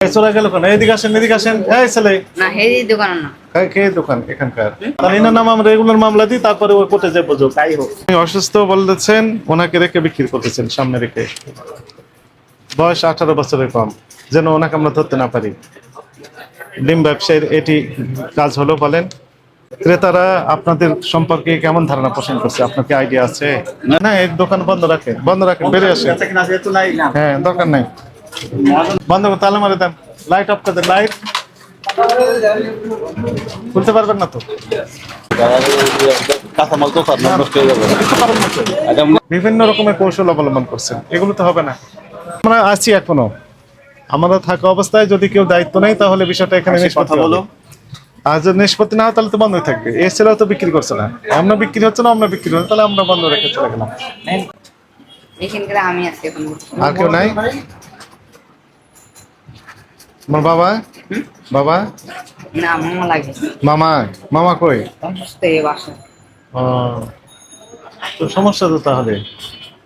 এই চলে গেল কেন? এদিকে আসেন এদিকে আসেন। এই ছেলে। না হেরি দোকান না। কে- কে দোকান এখানকার? তাহলে নাম আমরা রেগুলার মামলা দিই তারপরে ওই কোর্টে যাব তাই হোক। অসুস্থ বলেছেন ওনাকে রেখে বিক্রি করতেছেন সামনে রেখে। বয়স আঠারো বছরের কম যেন ওনাকে আমরা ধরতে না পারি। ডিম ব্যবসায়ীর এটি কাজ হলো বলেন। ক্রেতারা আপনাদের সম্পর্কে কেমন ধারণা পোষণ করছে? আপনার কি আইডিয়া আছে? না না এই দোকান বন্ধ রাখেন বন্ধ রাখেন বেড়ে আসেন। হ্যাঁ দরকার নাই। বন্ধ করে তালা মারে দেন। লাইট অফ করে দেন লাইট খুলতে পারবেন না তো? হয়ে বিভিন্ন রকমের কৌশল অবলম্বন করছেন। এগুলো তো হবে না। আমরা আছি এখনও। আমরা থাকা অবস্থায় যদি কেউ দায়িত্ব নেই তাহলে বিষয়টা এখানে নিষ্পত্তি কথা বলো। আর যদি নিষ্পত্তি না হয় তাহলে তো বন্ধ থাকবে। এ ছেলেও তো বিক্রি করছে না। আমরা বিক্রি হচ্ছে না আমরা বিক্রি হচ্ছে তাহলে আমরা বন্ধ রেখে চলে গেলাম। এখানকার আমি আছি এখন। আর কেউ নাই? আমার বাবা? বাবা? না মামা লাগে। মামা? মামা কই? অসুস্থ এই বাসা ও, তো সমস্যা তো তাহলে।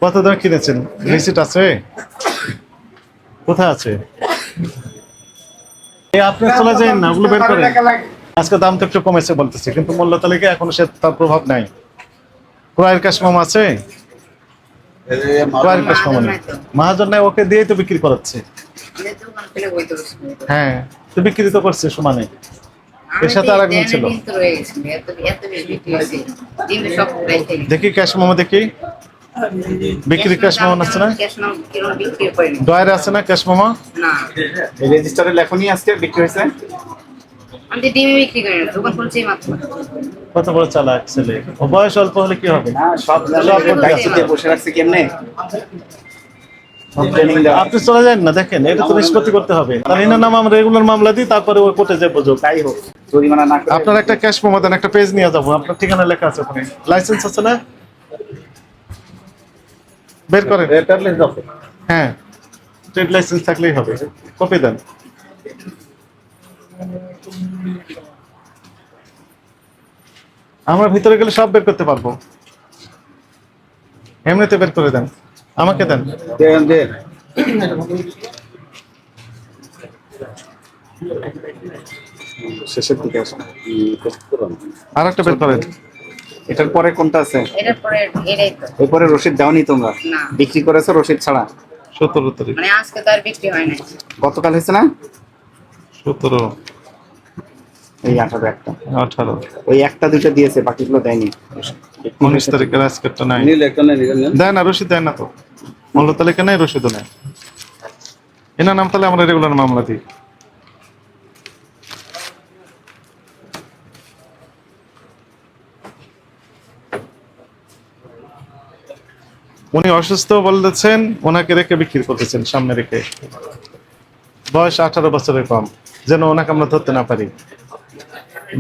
কত দাম কিনেছেন? রিসিট আছে? কোথায় আছে? এই আপনি চলে যান না ওগুলো বের করেন। আজকে দাম তো একটু কমেছে বলতেছে কিন্তু মূল্য তালিকা এখনও সে তার প্রভাব নাই। ক্রয়ের ক্যাশ মামা আছে? ক্রয়ের ক্যাশ মামা নেই। মহাজন নাই ওকে দিয়েই তো বিক্রি করাচ্ছে। হ্যাঁ। তো বিক্রি তো করছে সমানে। এর সাথে আর একজন ছিল। দেখি ক্যাশ মামা দেখি। বিক্রি ক্যাশ মামা আছে না? ডয়ারে আছে না ক্যাশ মামা না। এই রেজিস্টারে লেখনি আজকে বিক্রি হয়েছে? আমি ডিমে বিক্রি করি না দোকান খুলছি মাত্র। কত বড় চালাক ছেলে। বয়স অল্প হলে কি হবে? না সব সব বসে রাখছে কেমনে? আপনি চলে যান না দেখেন এটা তো নিষ্পত্তি করতে হবে। তাহলে এনার নাম আমরা রেগুলার মামলা দিই তারপরে ওই কোর্টে যাব তাই হোক আপনার একটা ক্যাশ মোমো দেন একটা পেজ নিয়ে যাব। আপনার ঠিকানা লেখা আছে ওখানে। লাইসেন্স আছে না? বের করেন। হ্যাঁ ট্রেড লাইসেন্স থাকলেই হবে। কপি দেন। আমরা ভিতরে গেলে সব বের করতে পারব। এমনিতে বের করে দেন। আমাকে দেন। দেন শেষের দিকে আসুন। আর একটা বের করেন। এটার পরে কোনটা আছে? এটার পরে এটাই তো। এরপরে রসিদ দাওনি তোমরা? না। বিক্রি করেছ রসিদ ছাড়া? সতেরো তারিখ মানে আজকে তো আর বিক্রি হয় না গতকাল হয়েছে না? সতেরো এই আঠারো একটা। আঠারো। ওই একটা দুইটা দিয়েছে বাকিগুলো দেয়নি। উনিশ তারিখের আজকেরটা নাই। নীল একটা দেয় না রসিদ দেয় না তো। মূল্য তালিকা নেই রসিদও নেই। এনার নাম তাহলে আমরা রেগুলার মামলা দিই। উনি অসুস্থ বলেছেন ওনাকে রেখে বিক্রি করতেছেন সামনে রেখে। বয়স আঠারো বছরের কম যেন ওনাকে আমরা ধরতে না পারি।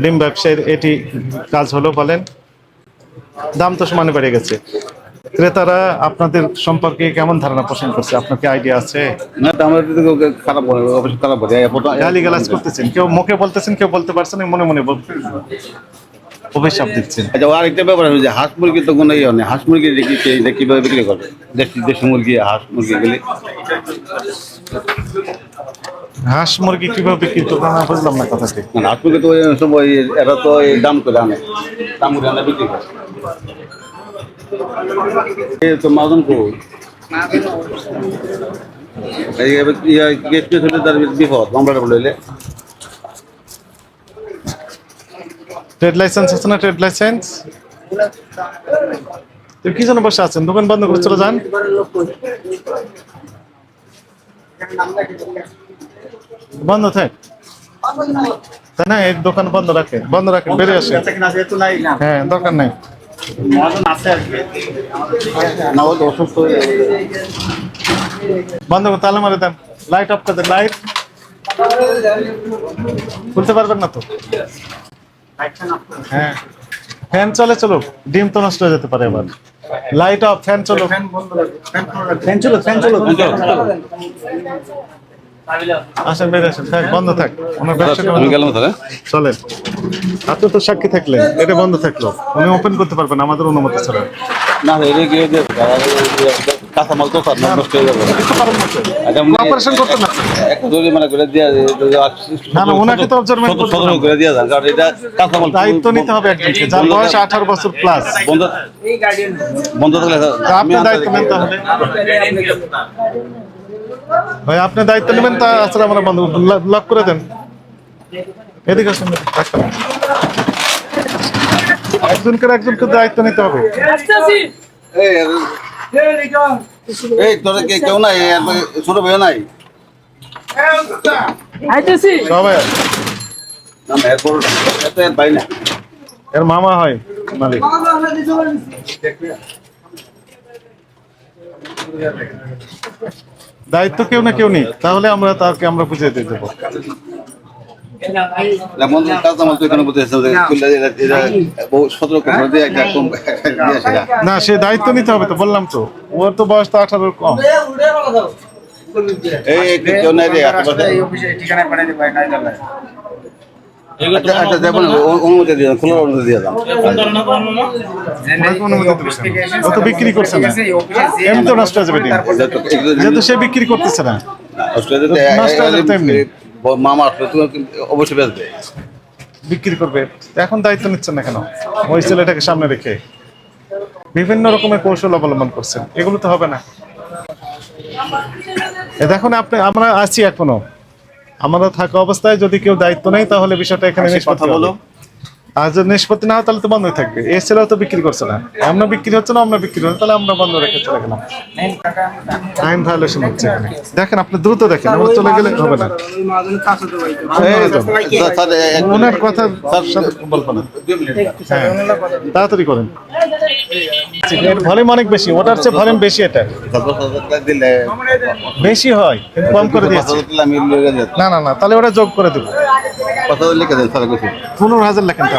ডিম ব্যবসায়ীর এটি কাজ হলো বলেন। দাম তো সমানে বেড়ে গেছে। ক্রেতারা আপনাদের সম্পর্কে কেমন ধারণা পোষণ করছে? আপনার কি আইডিয়া আছে? না আমরা খারাপ অবশ্যই খারাপ বলে। গালি গালাজ করতেছেন। কেউ মুখে বলতেছেন কেউ বলতে পারছেন না, মনে মনে বল- অভিশাপ দিচ্ছেন। আচ্ছা আর একটা ব্যাপার যে হাঁস মুরগি তো কোনো ইয়ে নেই। হাঁস মুরগি দেখি এটা কীভাবে বিক্রি করবে? দেশি দেশি মুরগি হাঁস মুরগি গুলি? হাঁস মুরগি কীভাবে করব না বুঝলাম না কথাটি। হাঁস মুরগি তো সব এরা তো এই দাম করে আনে দাম করে আনে বিক্রি করে। এই তো মাজন কো এই ইয়া গেট পে হলে তার বিপদ বলে ট্রেড লাইসেন্স আছে না ট্রেড লাইসেন্স? তো কি জন্য বসে আছেন? দোকান বন্ধ করে চলে যান? বন্ধ থাক। তাই না? এই দোকান বন্ধ রাখে বন্ধ রাখে বেরিয়ে আসে। হ্যাঁ দরকার নাই। বন্ধ করে তালা মারে দেন। লাইট অফ করে দেন লাইট খুলতে পারবেন না তো? হ্যাঁ। ফ্যান চলে চলো ডিম তো নষ্ট হয়ে যেতে পারে এবার। লাইট অফ ফ্যান চলো ফ্যান চলো ফ্যান চলো আসেন বেরিয়ে আসেন। থাক বন্ধ থাক। ওনার ব্যবসা আমি গেলাম তাহলে। চলেন। আপনি তো সাক্ষী থাকলেন এটা বন্ধ থাকল। উনি ওপেন করতে পারবেন আমাদের অনুমতি ছাড়া। না এটা গিয়ে কাঁচামাল তো স্যার নষ্ট হয়ে যাবে। দিতে পারেন না? তো? আচ্ছা, আপনি- অপারেশন করতে না একটু জরিমানা করে দেওয়া না, না, ওনাকে তো জরিমানা করতে সতেরো করে দেওয়া যান কারণ এটা কাঁচামাল দায়িত্ব নিতে হবে একজনকে যার বয়স আঠারো বছর প্লাস বন্ধ বন্ধ থাকলে আপনি দায়িত্ব নিতে হবে। ভাই আপনি দায়িত্ব নেবেন তা আসলে আমরা বন্ধ। লক করে দেন। এদিকে আসুন। একজনকে একজনকে দায়িত্ব নিতে হবে। এই, এই তোর কে কেউ নাই ছোট ভাইও নাই। সবাই। এর এর মামা হয় মালিক। দায়িত্ব কেউ না কেউ নেই তাহলে আমরা তাকে আমরা বুঝিয়ে দিয়ে দেবো না সে দায়িত্ব নিতে হবে তো বললাম তো ওর তো বয়স তো আঠারোর কম এই কেউ নাই রে আশেপাশে আচ্ছা আচ্ছা দেখুন অনুমতি দিয়ে দাও খোলার অনুমতি দিয়ে দাও। ওনাকে অনুমতি দেবেন না। ও তো বিক্রি করছে না। এমনি তো নষ্ট হয়ে যাবে যেহেতু- সে বিক্রি করতেছে না। অস্ট্রেলিয়াতে নষ্ট হয়ে যাবে এমনি। মামা আসলে তুমি অবশ্যই বেচবে। বিক্রি করবে। এখন দায়িত্ব নিচ্ছেন না কেন? ওই ছেলেটাকে সামনে রেখে। বিভিন্ন রকমের কৌশল অবলম্বন করছেন। এগুলো তো হবে না। দেখুন আপনি আমরা আছি এখনও। আমরা থাকা অবস্থায় যদি কেউ দায়িত্ব নেই তাহলে বিষয়টা এখানে কথা বলো। আর যদি নিষ্পত্তি না হয় তাহলে তো বন্ধ থাকবে। এ ছেলেও তো বিক্রি করছে না। আমরা বিক্রি হচ্ছে না আমরা বিক্রি হচ্ছে তাহলে আমরা বন্ধ রেখে চলে গেলাম। আইন ভায়োলেশন হচ্ছে এখানে। দেখেন আপনি দ্রুত দেখেন আমরা চলে গেলে হবে না। ওনার কথা বলব না। হ্যাঁ তাড়াতাড়ি করেন। ভলিউম অনেক বেশি ওটার চেয়ে ভলিউম বেশি এটা। দিলে বেশি হয় কিন্তু কম করে দিয়েছি। না না না তাহলে ওটা যোগ করে দেবো। পনেরো হাজার লেখেন